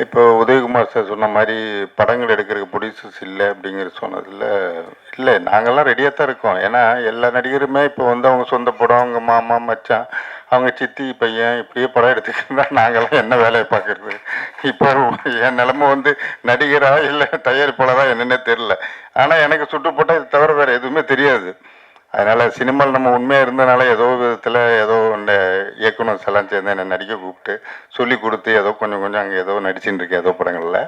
இப்போ உதயகுமார் சார் சொன்ன மாதிரி படங்கள் எடுக்கிறதுக்கு ப்ரொடியூசர்ஸ் இல்லை அப்படிங்கிற சொன்னதில் இல்லை நாங்கள்லாம் ரெடியாக தான் இருக்கோம். ஏன்னா எல்லா நடிகருமே இப்போ வந்து அவங்க சொந்த படம் அவங்க மாமா மச்சான் அவங்க சித்தி பையன் இப்படியே படம் எடுத்துக்கிட்டு நாங்கள்லாம் என்ன வேலையை பார்க்குறது? இப்போ என் நிலமை வந்து நடிகரா இல்லை தயாரிப்பாளராக என்னென்னே தெரில ஆனால் எனக்கு சுட்டுப்பட்டால் சினிமாவில் நம்ம உண்மையாக இருந்தனால ஏதோ விதத்தில் ஏதோ ஒன்று இயக்குனர் செல்லாம் சேர்ந்து என்னை நடிக்க கூப்பிட்டு சொல்லி கொடுத்து ஏதோ கொஞ்சம் கொஞ்சம் அங்கே ஏதோ நடிச்சுட்டு இருக்கேன் ஏதோ படங்களில்.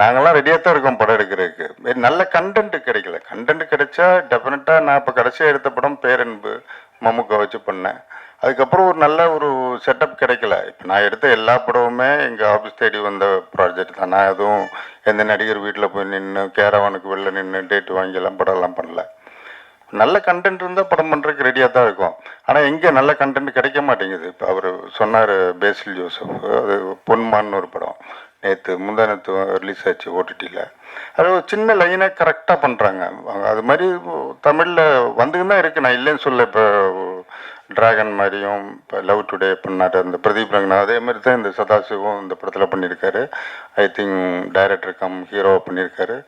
நாங்களாம் ரெடியாக தான் இருக்கோம் படம் எடுக்கிறதுக்கு. நல்ல கண்டென்ட் கிடைக்கல. கண்டென்ட் கிடைச்சா டெஃபினட்டாக நான் இப்போ கடைசியாக எடுத்த படம் பேரன்பு மம்முக்கா வச்சு பண்ணேன். அதுக்கப்புறம் ஒரு நல்ல ஒரு செட்டப் கிடைக்கல. இப்போ நான் எடுத்த எல்லா படமுமே எங்கள் ஆஃபீஸ் தேடி வந்த ப்ராஜெக்ட் தான். நான் எதுவும் எந்த நடிகர் வீட்டில் போய் நின்று கேரவானுக்கு வெளில நின்று டேட் வாங்கி எல்லாம் படம்லாம் பண்ணல. நல்ல கண்டென்ட் இருந்தால் படம் பண்ணுறதுக்கு ரெடியாக தான் இருக்கும். ஆனால் எங்கே நல்ல கண்டென்ட் கிடைக்க மாட்டேங்குது. இப்போ அவர் சொன்னார் பேசில் ஜோசப். அது பொன்மான்னு ஒரு படம். நேற்று முந்தானத்து ரிலீஸ் ஆச்சு ஓடிடியில் அது ஒரு சின்ன லைனை கரெக்டாக பண்ணுறாங்க அது மாதிரி தமிழில் வந்துன்னு தான் இருக்குது நான் இல்லைன்னு சொல்ல இப்போ டிராகன் மாதிரியும் இப்போ லவ் டுடே பண்ணார். அந்த பிரதீப் ரங்கனா அதே மாதிரி தான் இந்த சதாசிவம் இந்த படத்தில் பண்ணியிருக்காரு. ஐ திங்க் டைரக்டர் கம் ஹீரோவாக பண்ணியிருக்காரு.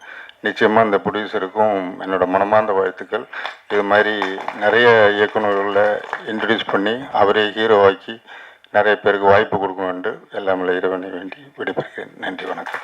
நிச்சயமாக இந்த ப்ரொடியூசருக்கும் என்னோடய மனமார்ந்த வாழ்த்துக்கள். இது மாதிரி நிறைய இயக்குநர்களை இன்ட்ரடியூஸ் பண்ணி அவரே ஹீரோவாக்கி நிறைய பேருக்கு வாய்ப்பு கொடுக்கணும் என்று எல்லாமே இறைவனை வேண்டி விடைபெறுகிறேன். நன்றி வணக்கம்.